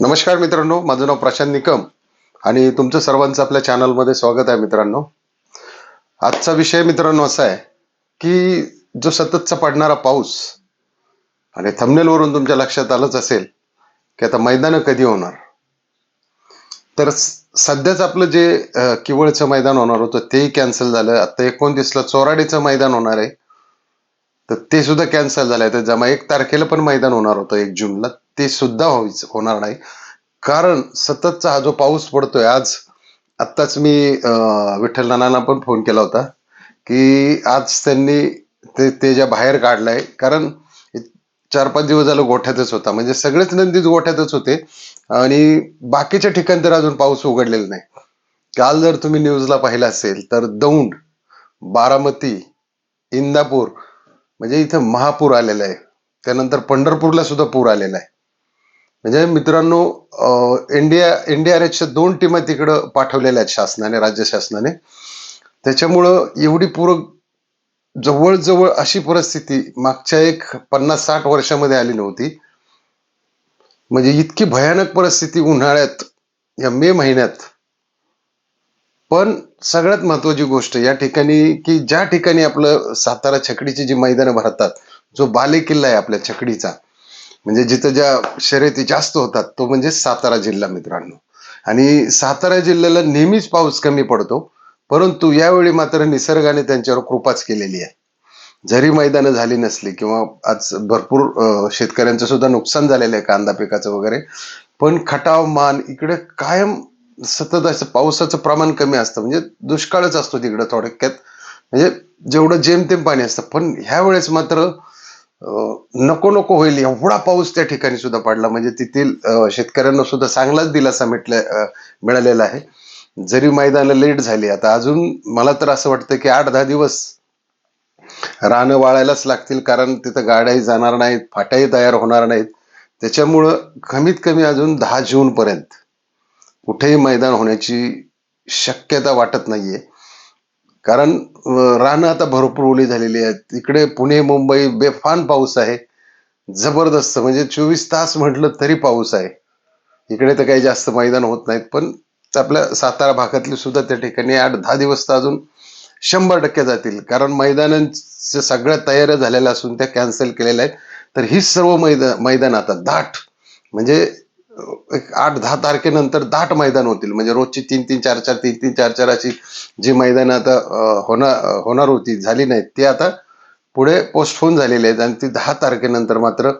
नमस्कार मित्रांनो माझं नाव प्रशांत निकम आणि तुमचं सर्वांचं आपल्या चॅनलमध्ये स्वागत आहे मित्रांनो. आजचा विषय मित्रांनो असा आहे की जो सततचा पडणारा पाऊस आणि थंबनेलवरून तुमच्या लक्षात आलंच असेल की आता मैदानं कधी होणार. तर सध्याच आपलं जे किवळचं मैदान होणार होतं तेही कॅन्सल झालं. आता एकोणतीसला चोराडीचं मैदान होणार आहे. तर ते सुद्धा कॅन्सल झालंय. तर जमा एक तारखेला पण मैदान होणार होतं एक जूनला. ते सुद्धा व्हायचं होणार नाही. कारण सततचा हा जो पाऊस पडतोय आज आत्ताच मी विठ्ठल नानांना पण फोन केला होता की आज त्यांनी ते ते ज्या बाहेर काढलाय कारण चार पाच दिवस झालं गोठ्यातच होता. म्हणजे सगळेच नंदीच गोठ्यातच होते आणि बाकीच्या ठिकाणी तर अजून पाऊस उघडलेला नाही. काल जर तुम्ही न्यूजला पाहिलं असेल तर दौंड बारामती इंदापूर म्हणजे इथं महापूर आलेला आहे. त्यानंतर पंढरपूरला सुद्धा पूर आलेला आहे. म्हणजे मित्रांनो इंडिया एनडीआरएफच्या दोन टीमा तिकडं पाठवलेल्या आहेत शासनाने राज्य शासनाने. त्याच्यामुळं एवढी पूर जवळजवळ अशी परिस्थिती मागच्या एक पन्नास साठ वर्षामध्ये आली नव्हती. म्हणजे इतकी भयानक परिस्थिती उन्हाळ्यात या मे महिन्यात. पण सगळ्यात महत्वाची गोष्ट या ठिकाणी की ज्या ठिकाणी आपलं सातारा छकडीची जी मैदानं भरतात जो बालेकिल्ला आहे आपल्या छकडीचा म्हणजे जिथं ज्या शर्यती जास्त होतात तो म्हणजे सातारा जिल्हा मित्रांनो. आणि सातारा जिल्ह्याला नेहमीच पाऊस कमी पडतो परंतु यावेळी मात्र निसर्गाने त्यांच्यावर कृपाच केलेली आहे. जरी मैदानं झाली नसली किंवा आज भरपूर शेतकऱ्यांचं सुद्धा नुकसान झालेलं आहे कांदा पिकाचं वगैरे पण खटाव मान इकडे कायम सतत असं पावसाचं प्रमाण कमी असतं. म्हणजे दुष्काळच असतो तिकडं थोडक्यात. म्हणजे जेवढं जेमतेम पाणी असतं. पण ह्या वेळेस मात्र नको नको होईल एवढा पाऊस त्या ठिकाणी सुद्धा पडला. म्हणजे तेथील शेतकऱ्यांना सुद्धा चांगलाच दिलासा मिटल्या मिळालेला आहे. जरी मैदानं लेट झाली आता अजून मला तर असं वाटतं की आठ दहा दिवस रानं वाळायलाच लागतील कारण तिथं गाड्याही जाणार नाहीत फाट्याही तयार होणार नाहीत. त्याच्यामुळं कमीत कमी अजून दहा जून पर्यंत कुठेही मैदान होण्याची शक्यता वाटत नाहीये. कारण रानं आता भरपूर ओली झालेली आहेत. इकडे पुणे मुंबई बेफान पाऊस आहे. जबरदस्त म्हणजे चोवीस तास म्हटलं तरी पाऊस आहे. इकडे तर काही जास्त मैदान होत नाहीत पण आपल्या सातारा भागातली सुद्धा त्या ठिकाणी आठ दहा दिवस तर अजून शंभर टक्के जातील. कारण मैदानांच्या सगळ्या तयाऱ्या झालेल्या असून त्या कॅन्सल केलेल्या आहेत. तर ही सर्व मैदान मैदान आता दाट. म्हणजे आठ दहा तारखेनंतर दाट मैदान होतील. म्हणजे रोजची तीन तीन चार चार तीन तीन चार चार अशी जी मैदान आता होणार होणार होती झाली नाहीत ती आता पुढे पोस्टफोन झालेली आहेत. आणि ती दहा तारखेनंतर मात्र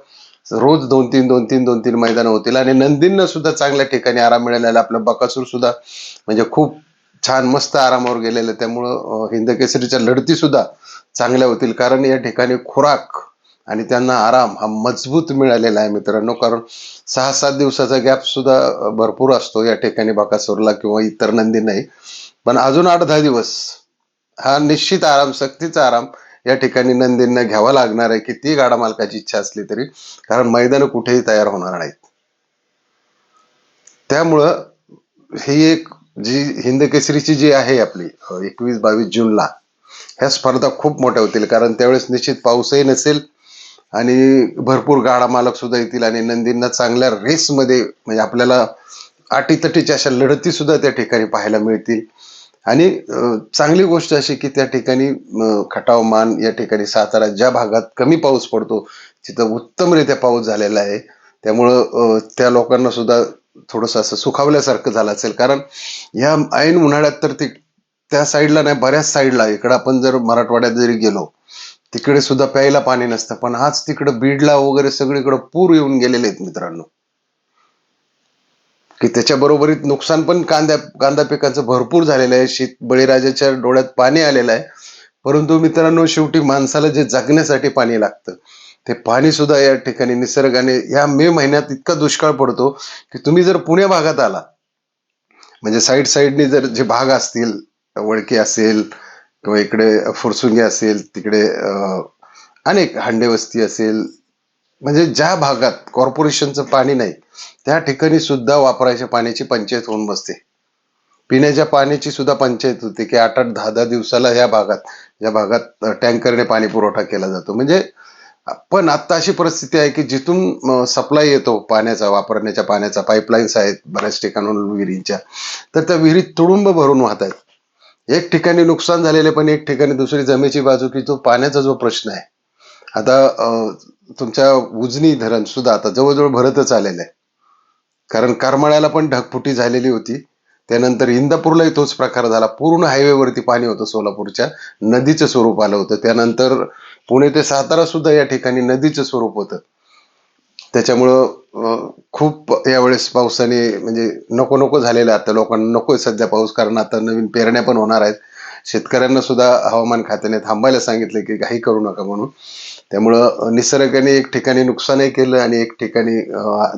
रोज दोन तीन दोन तीन दोन तीन मैदान होतील. आणि नंदींना सुद्धा चांगल्या ठिकाणी आराम मिळालेला आपलं बकासूर सुद्धा म्हणजे खूप छान मस्त आरामावर गेलेलं त्यामुळं हिंद केसरीच्या लढती सुद्धा चांगल्या होतील. कारण या ठिकाणी खुराक आणि त्यांना आराम हा मजबूत मिळालेला आहे मित्रांनो. कारण सहा सात दिवसाचा गॅप सुद्धा भरपूर असतो या ठिकाणी बाकासूरला किंवा इतर नंदी नाही पण अजून आठ दहा दिवस हा निश्चित आराम सक्तीचा आराम या ठिकाणी नंदींना घ्यावा लागणार आहे किती गाडा मालकाची इच्छा असली तरी. कारण मैदान कुठेही तयार होणार नाहीत. त्यामुळं ही एक जी हिंद केसरीची जी आहे आपली एकवीस बावीस जूनला ह्या स्पर्धा खूप मोठ्या होतील. कारण त्यावेळेस निश्चित पाऊसही नसेल आणि भरपूर गाडा मालक सुद्धा येतील आणि नंदींना चांगल्या रेसमध्ये म्हणजे आपल्याला अटीतटीच्या अशा लढती सुद्धा त्या ठिकाणी पाहायला मिळतील. आणि चांगली गोष्ट अशी की त्या ठिकाणी खटाव मान या ठिकाणी सातारा ज्या भागात कमी पाऊस पडतो तिथं उत्तमरित्या पाऊस झालेला आहे. त्यामुळं त्या लोकांना सुद्धा थोडंसं असं सुखावल्यासारखं झालं असेल. कारण या ऐन उन्हाळ्यात तर ते त्या साईडला नाही बऱ्याच साईडला इकडं आपण जर मराठवाड्यात जरी गेलो तिकडे सुद्धा प्यायला पाणी नसतं. पण आज तिकडं बीडला वगैरे सगळीकडे पूर येऊन गेलेले आहेत मित्रांनो. की त्याच्या बरोबरीत नुकसान पण कांद्या कांदा पिकाचं भरपूर झालेलं आहे. शेत बळीराजाच्या डोळ्यात पाणी आलेलं आहे. परंतु मित्रांनो शेवटी माणसाला जे जगण्यासाठी पाणी लागतं ते पाणी सुद्धा या ठिकाणी निसर्गाने या मे महिन्यात इतका दुष्काळ पडतो की तुम्ही जर पुणे भागात आला म्हणजे साईड साईडनी जर जे भाग असतील वळकी असेल किंवा इकडे फुरसुंगे असेल तिकडे अनेक हांडेवस्ती असेल म्हणजे ज्या भागात कॉर्पोरेशनचं पाणी नाही त्या ठिकाणी सुद्धा वापरायच्या पाण्याची पंचायत होऊन बसते. पिण्याच्या पाण्याची सुद्धा पंचायत होते की आठ आठ दहा दहा दिवसाला ह्या भागात या भागात टँकरने पाणी पुरवठा केला जातो. म्हणजे पण आता अशी परिस्थिती आहे की जिथून सप्लाय येतो पाण्याचा वापरण्याच्या पाण्याचा पाईपलाईन्स आहेत बऱ्याच ठिकाणून विहिरींच्या तर त्या विहिरीत तुडुंब भरून वाहत आहेत. एक ठिकाणी नुकसान झालेले पण एक ठिकाणी दुसरी जमेची बाजू की जो पाण्याचा जो प्रश्न आहे. आता तुमच्या उजनी धरण सुद्धा आता जवळजवळ भरतच आलेलं आहे. कारण करमाळ्याला पण ढगफुटी झालेली होती. त्यानंतर इंदापूरलाही तोच प्रकार झाला. पूर्ण हायवेवरती पाणी होतं सोलापूरच्या. नदीचं स्वरूप आलं होतं. त्यानंतर पुणे ते सातारा सुद्धा या ठिकाणी नदीचं स्वरूप होतं. त्याच्यामुळं खूप यावेळेस पावसाने म्हणजे नको नको झालेलं आहे आता. लोकांना नकोय सध्या पाऊस कारण आता नवीन पेरण्या पण होणार आहेत. शेतकऱ्यांना सुद्धा हवामान खात्याने थांबायला सांगितलं की काही करू नका म्हणून. त्यामुळं निसर्गाने एक ठिकाणी नुकसानही केलं आणि एक ठिकाणी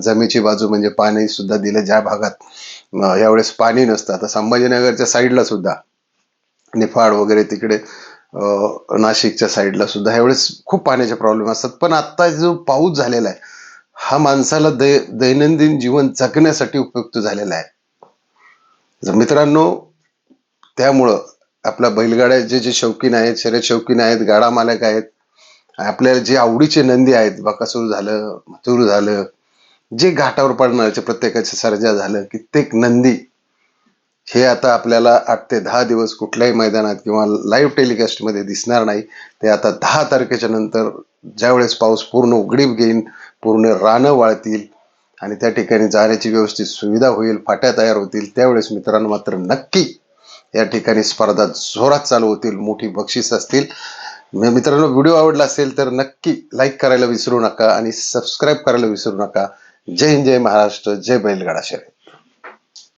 जमेची बाजू म्हणजे पाणी सुद्धा दिलं ज्या भागात यावेळेस पाणी नसतं. आता संभाजीनगरच्या साईडला सुद्धा निफाड वगैरे तिकडे नाशिकच्या साईडला सुद्धा ह्यावेळेस खूप पाण्याचे प्रॉब्लेम असतात. पण आता जो पाऊस झालेला आहे हा माणसाला दै दैनंदिन जीवन जगण्यासाठी उपयुक्त झालेला आहे. मित्रांनो त्यामुळं आपल्या बैलगाड्या जे जे शौकीन आहेत शर्यत शौकीन आहेत गाडा मालक आहेत आपल्याला जे आवडीचे नंदी आहेत बकासूर झालं मथुर झालं जे घाटावर पडणारचे प्रत्येकाचे सर्जा झालं कित्येक नंदी हे आता आपल्याला आठ ते दहा दिवस कुठल्याही मैदानात किंवा लाईव्ह टेलिकास्टमध्ये दिसणार नाही. ते आता दहा तारखेच्या नंतर ज्यावेळेस पाऊस पूर्ण उघडीप घेईन पूर्ण रानं वाळतील आणि त्या ठिकाणी जाण्याची व्यवस्थित सुविधा होईल फाट्या तयार होतील त्यावेळेस मित्रांनो मात्र नक्की या ठिकाणी स्पर्धा जोरात चालू होतील मोठी बक्षीस असतील. मित्रांनो व्हिडिओ आवडला असेल तर नक्की लाईक करायला विसरू नका आणि सबस्क्राईब करायला विसरू नका. जय हिंद जय महाराष्ट्र जय बैलगाडा शर्यत.